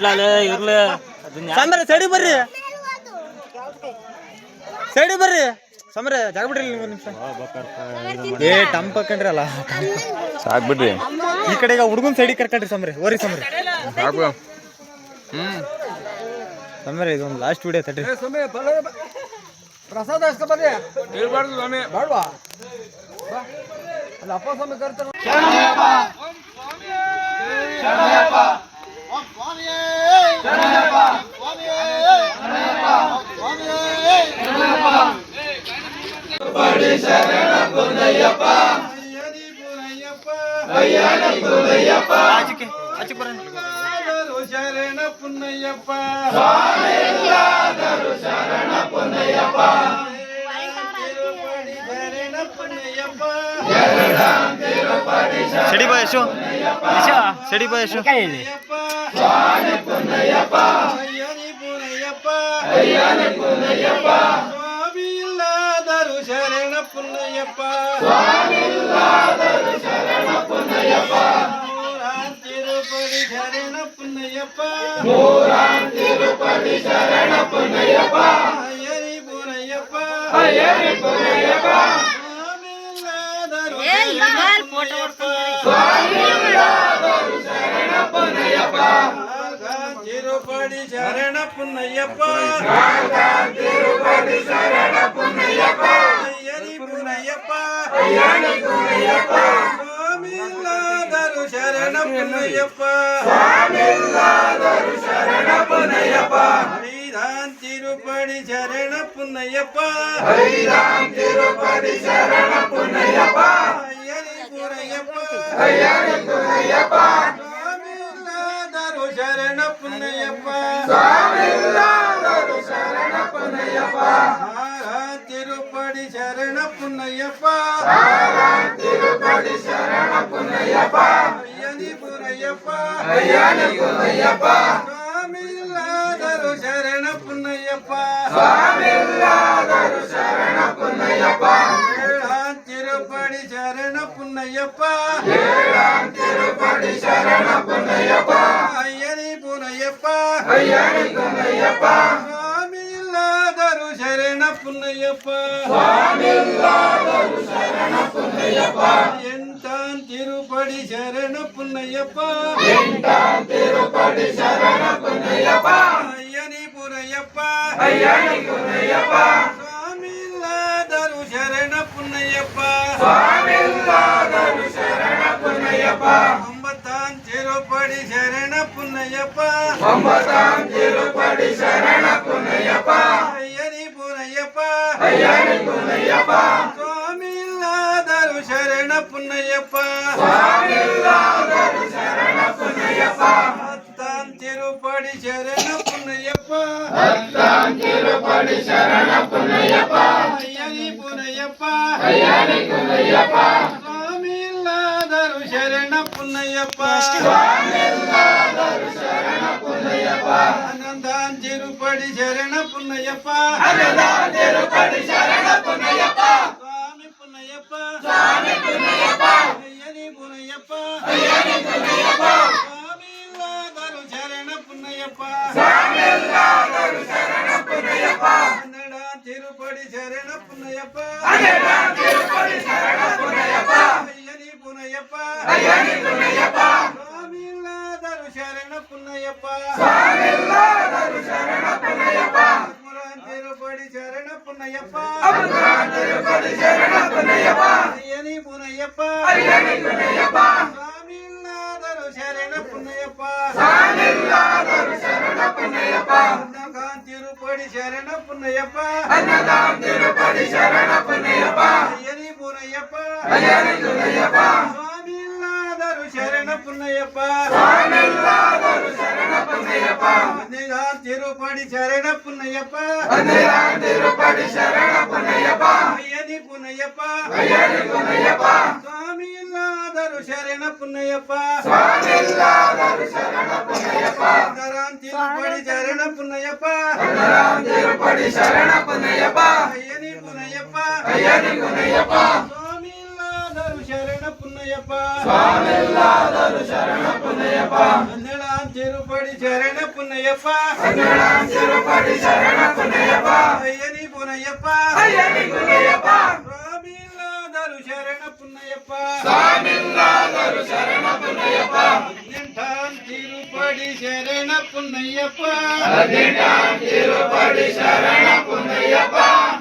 ಬಿಡ್ಲಾಲೆ ಇರ್ಲ. ಸಮರ ಸೈಡಿ ಬರ್ರಿ. ಸೈಡಿ ಬರ್ರಿ. ಸಮರ ಜಾಗ ಬಿಡ್ರಿ ಇಲ್ಲಿ ಒಂದ್ ನಿಮಿಷ. ಏ ಟಂಪ್ ಹಾಕೊಂಡ್ರಲ್ಲ ಸಾಕ್ ಬಿಡ್ರಿ ಈ ಕಡೆ ಈಗ ಹುಡುಗನ್ ಸೈಡಿ ಕರ್ಕೊಂಡ್ರಿ ಸಮರೆ. ಓರಿ ಸಮರೆ. ಸಾಕು. ಹ್ಮ್. ಸಮರೆ ಇದೊಂದು ಲಾಸ್ಟ್ ವಿಡಿಯೋ ತಡ್ರಿ. ಪ್ರಸಾದ ಅಷ್ಟ ಬರ್ರಿ. ಹೇಳ್ಬಾರ್ದು ಸ್ವಾಮಿ. ಬಾಡ್ವಾ. ಅಲ್ಲ ಅಪ್ಪ ಸ್ವಾಮಿ ಕರ್ತಾರ. படி சரண புனையப்பா புன்னையப்பா சரண புன்னையப்பா செடிப்பா யசு யசா. செடிப்பா யசு சுவாமி பொன்னையப்பா ஐயானி பொன்னையப்பா சுவாமி இல்லாதரு சரண பொன்னையப்பா சுவாமி இல்லாதரு சரண பொன்னையப்பா நூறாம் திருப்பதி சரண பொன்னையப்பா நூறாம் திருப்பதி சரண பொன்னையப்பா ஐயனி பொன்னையப்பா ஐயனி பொன்னையப்பா తిరుపడి శరణ పున్నయ్యప్ప తిరుపడి శరణ పున్నయ్యప్ప అయ్యని పున్నయ్యప్ప అయ్యని పున్నయ్యప్ప స్వామిల్లాదరు శరణ పున్నయ్యప్ప స్వామిల్లాదరు శరణ పున్నయ్యప్ప హరిరామ్ తిరుపడి శరణ పున్నయ్యప్ప హరిరామ్ తిరుపడి శరణ పున్నయ్యప్ప திருப்படி சரண புன்னையப்பா திருப்படி சரண புன்னையப்பா ஐயனி புன்னையப்பா ஐயனி புன்னையப்பா சாமில்லாதரு சரண புன்னையப்பா சாமில்லாதரு சரண புன்னையப்பா திருப்படி சரண புன்னையப்பா. ஏழாம் திருப்படி சரண புன்னையப்பா ஐயனி புனையப்பா ஐயனி புனையப்பா சுவாமி இல்லாதரு சரண புன்னையப்பா. சுவாமி இல்லாதரு சரண புன்னையப்பா. திருப்படி சரண புன்னையப்பா திருப்படி சரண புன்னையப்பா. ஐயனி புனையப்பா ஐயனி புனையப்பா అంబతాన్ చిరుపడి శరణ పున్నయ్యప్ప అంబతాన్ చిరుపడి శరణ పున్నయ్యప్ప అయ్యని పునయ్యప్ప అయ్యని పునయ్యప్ప స్వామిల్లాదరు శరణ పున్నయ్యప్ప స్వామిల్లాదరు శరణ పున్నయ్యప్ప అత్తాన్ తిరుపడి శరణ పున్నయ్యప్ప అత్తాన్ తిరుపడి శరణ పున్నయ్యప్ప అయ్యని சுவாமி இல்லாதரு சரண புன்னையப்பா அனந்தான் திருப்படி சரண புன்னையப்பா சுவாமி புன்னையப்பா ஐயனி తిరుపతి శరణ పున్నయప్ప. తిరుపతి శరణ పున్నయప్ప. అయ్యని పునయప్ప అయ్యని పునయప్ప స్వామిల్లాదరు శరణ పున్నయప్ప. స్వామిల్లాదరు శరణ పున్నయప్ప. తిరుపతి శరణ పున్నయప్ప. తిరుపతి శరణ పున్నయప్ప. అయ్యని పునయప్ప అయ్యని పునయప్ప స్వామిల్లాదరు శరణ పున్నయప్ప. స్వామిల్లాదరు శరణ పున్నయప్ప. திருப்படி சரண புன்னையப்பா. அன்னதாம் திருப்படி சரண புன்னையப்பா. ஐயனி புனையப்பா. ஐயனி துணையப்பா சுவாமி இல்லாதரு சரண புன்னையப்பா. சுவாமி இல்லாதரு சரண புன்னையப்பா. அன்னதாம் திருப்படி சரண புன்னையப்பா. அன்னதாம் திருப்படி சரண புன்னையப்பா. ஐயனி புனையப்பா. ஐயனி துணையப்பா పున్నయ్యప్ప తిరుపడి చరణ పున్నయ్యప్ప తిరుపడి శరణ పున్నయ్యప్ప అయ్యని పున్నయ్యప్ప అయ్యని పున్నయ్యప్ప స్వామిల్లాదరు శరణ పున్నయ్యప్ప స్వామిల్లాదరు స్వామి శరణ పున్నయ్యప్ప పదినెంటాం తిరుపడి శరణ పున్నయ్యప్ప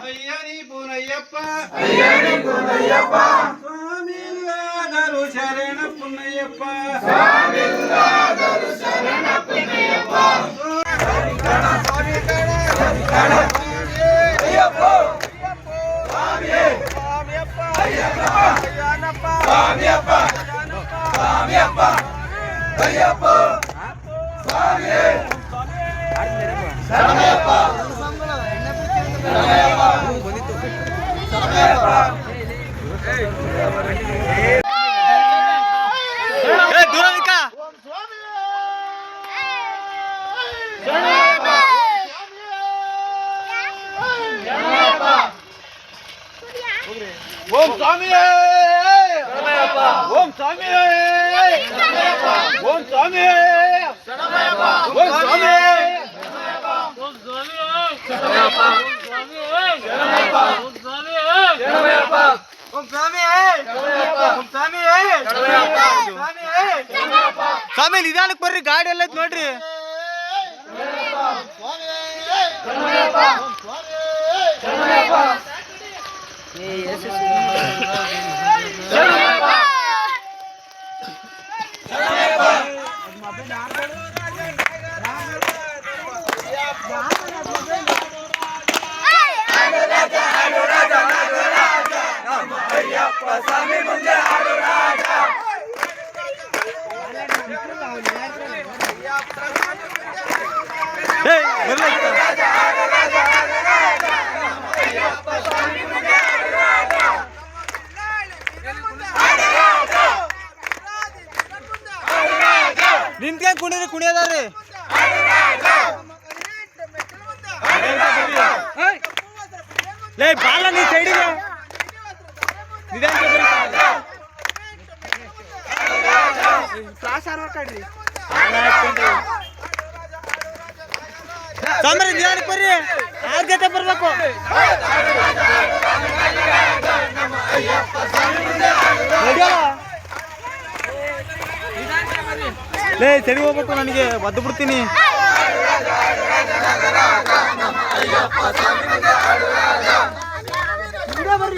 అయ్యని పునయ్యప్ప అయ్యని పునయ్యప్ప స్వామిల్లాదరు శరణ పున్నయ్యప్ప ఏ దూరం ఇంకా ఓం స్వామి ఓం స్వామి ఓం స్వామి ఓం స్వామి ఓం స్వామి ఓం స్వామి ಸ್ವಾಮಿ ನಿಧಾನಕ್ಕೆ ಬರ್ರಿ? ಗಾಡಿ ಎಲ್ಲ ನೋಡ್ರಿ. ನಿಂತ್ಕೊಂಡ್ ಕುಣಿರಿ ಕುಣಿಯದಾರ್ರಿ ಲೇ ಬಾಲ ನೀ ಸೈಡಿಗೆ ಫ್ಲಾಶ್ ಆರ್ವರ್ ಕಾಡ್ರಿ ಬರ್ರಿ? ಆರ್ ಜೊತೆ ಬರ್ಬೇಕು? ಲೇ ಸರಿ ಹೋಗ್ಬೇಕು ನನಗೆ ಬದ್ದು ಬಿಡ್ತೀನಿ. ಬರ್ರಿ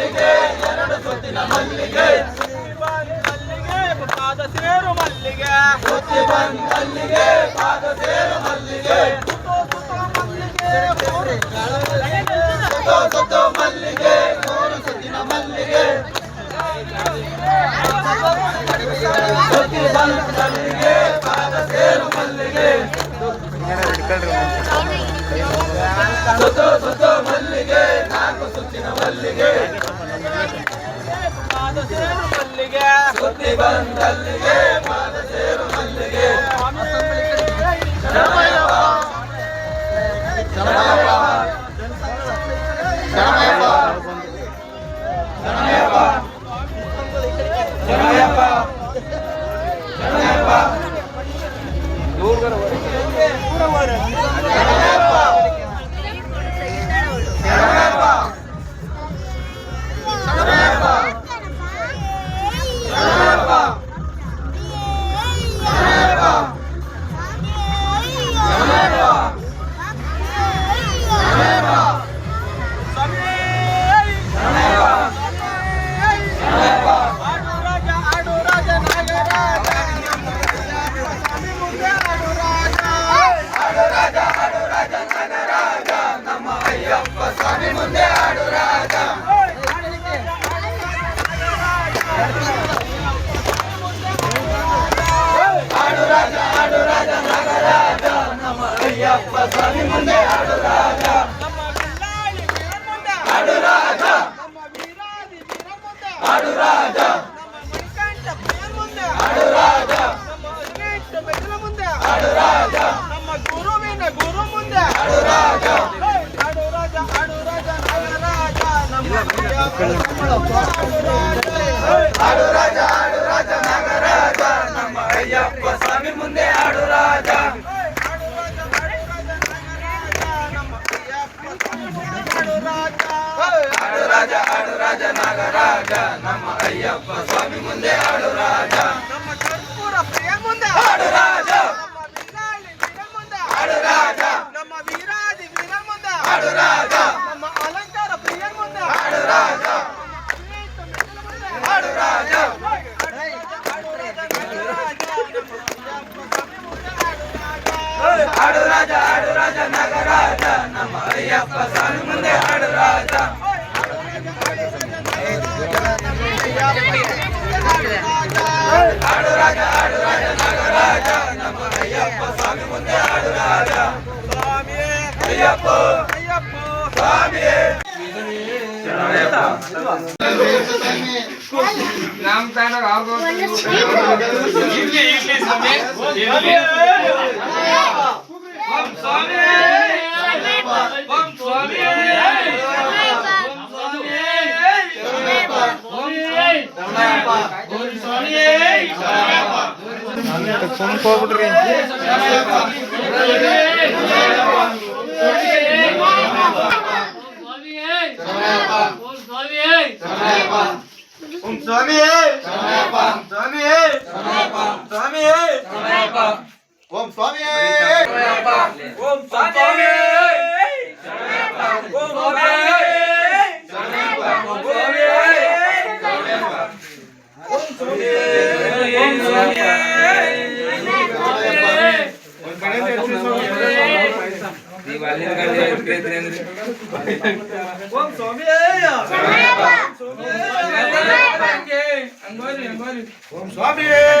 ಸೇರು ಮಲ್ಲಿಗೆ. ಸುತ್ತಿ ಬಂದಲ್ಲಿಗೆ ಪಾದ ಸೇರು ಮಲ್ಲಿಗೆ ಮಲ್ಲಿಗೆ ಮಲ್ಲಿಗೆ ಮೂರು ಸುತ್ತಿನ ಬಂದಲ್ಲಿಗೆ ಮಲ್ಲಿಗೆ. ಮಲ್ಲಿಗೆ ನಾಲ್ಕು ಸುತ್ತಿನ ಮಲ್ಲಿಗೆ. ಮಾತ ಸೇರು ಮಲ್ಲಿಗೆ. ಸುದ್ದಿ ಬಂದಲ್ಲಿಗೆ ಮಾತ ಸೇರು ಮಲ್ಲಿಗೆ. ఆడు రాజా ఆడు రాజా ఆడు రాజా నమ్మ గురువిన గురు ముందే ఆడు రాజా ఆడు రాజా ఆడు రాజా ఆడు రాజా నమ్మ ఆడు అయ్యప్ప స్వామి ముందే ఆడు రాజా ರಾಜ ಆಡು ರಾಜ ನಾಗರಾಜ ನಮ್ಮ ಅಯ್ಯಪ್ಪ ಸ್ವಾಮಿ ಮುಂದೆ ಆಡು ರಾಜ ನಮ್ಮ ಕರ್ಪೂರ ಪ್ರಿಯ ಮುಂದೆ ಆಡು ರಾಜ ನಮ್ಮ ಬಿಲ್ಲಾಳಿ ವೀರ ಮುಂದೆ ಆಡು ರಾಜ ನಮ್ಮ ವೀರಾದಿ ವೀರ ಮುಂದೆ ಆಡು ರಾಜ ನಮ್ಮ ಅಲಂಕಾರ ಪ್ರಿಯ ಮುಂದೆ ಆಡು ರಾಜ ಆಡು ರಾಜ ಆಡು ರಾಜ ಆಡು ರಾಜ ನಾಗರಾಜ ನಮ್ಮ ಅಯ್ಯಪ್ಪ ಸ್ವಾಮಿ ಮುಂದೆ ಆಡು ರಾಜ राम ताना गाव को इंग्लिश इंग्लिश में हम स्वामी हम स्वामी हम स्वामी ಅಯ್ಯಪ್ಪ ಸ್ವಾಮಿಯೇ 往左边呀！往左边。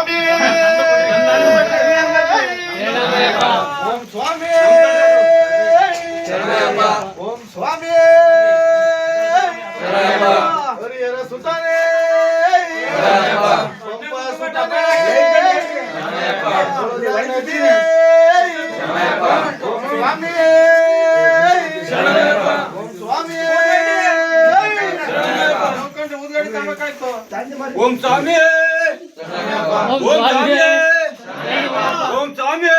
ओम स्वामी ओम स्वामी ओम स्वामी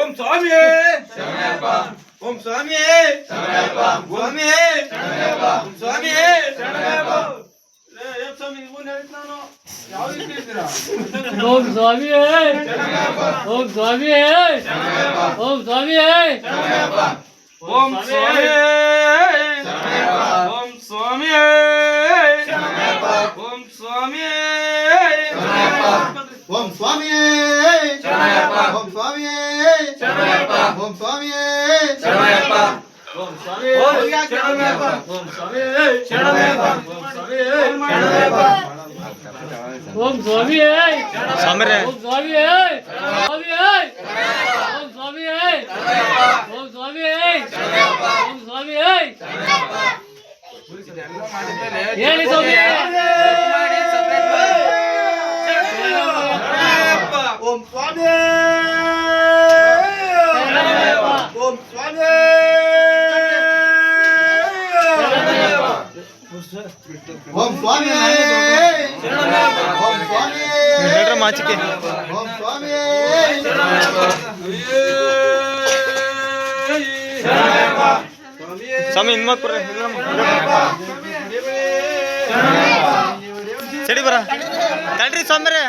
ओम स्वामी ओम स्वामी स्वामी स्वामी ओम स्वामी ओम स्वामी ओम स्वामी ओम स्वामी ಓಂ ಸ್ವಾಮಿಯೇ ಓಂ ಸ್ವಾಮಿಯೇ ಓಂ ಸ್ವಾಮಿಯೇ ಓಂ ಸ್ವಾಮಿಯೇ ಓಂ ಸ್ವಾಮಿಯೇ ಓಂ ಸ್ವಾಮಿಯೇ ಸ್ವಾಮಿಯೇ ಓಂ ಸ್ವಾಮಿಯೇ ಓಂ ಸ್ವಾಮಿಯೇ ಓಂ ಸ್ವಾಮಿಯೇ ಓಂ ಸ್ವಾಮಿಯೇ ಹೇಳಿ ಸ್ವಾಮಿಯೇ ಓಂ ಸ್ವಾಮಿ. ಓಂ ಸ್ವಾಮಿ. ಹೇಳ್ರ ಮಾಚಿಕೆ. ಓಂ ಸ್ವಾಮಿ. ಸ್ವಾಮಿ ಇನ್ಮಾಕ್ರ ಸರಿ ಬರ. ತಡ್ರಿ ಸ್ವಾಮಿರೇ.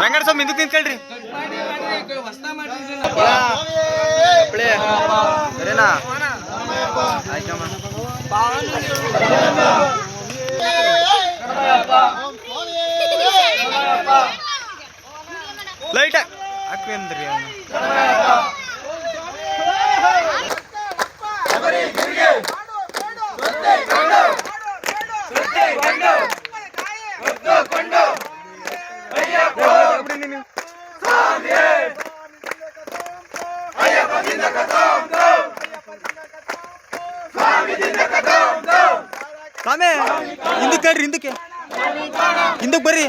ವೆಂಕಟ ಸ್ವಾಮಿ ಇದಕ್ಕೆ ನಿಂತ್ಕೊಳ್ರಿ ಕೇಳ್ರಿ. ಸರಿನಾ? ಆಯ್ತಮ್ಮ. லைட்டா அக்வேந்திரியா கொண்டு கொண்டு ಹಿಂದಕ್ಕೆ ಕಳ್ರಿ ಹಿಂದಕ್ಕೆ ಹಿಂದಕ್ಕೆ ಬರ್ರಿ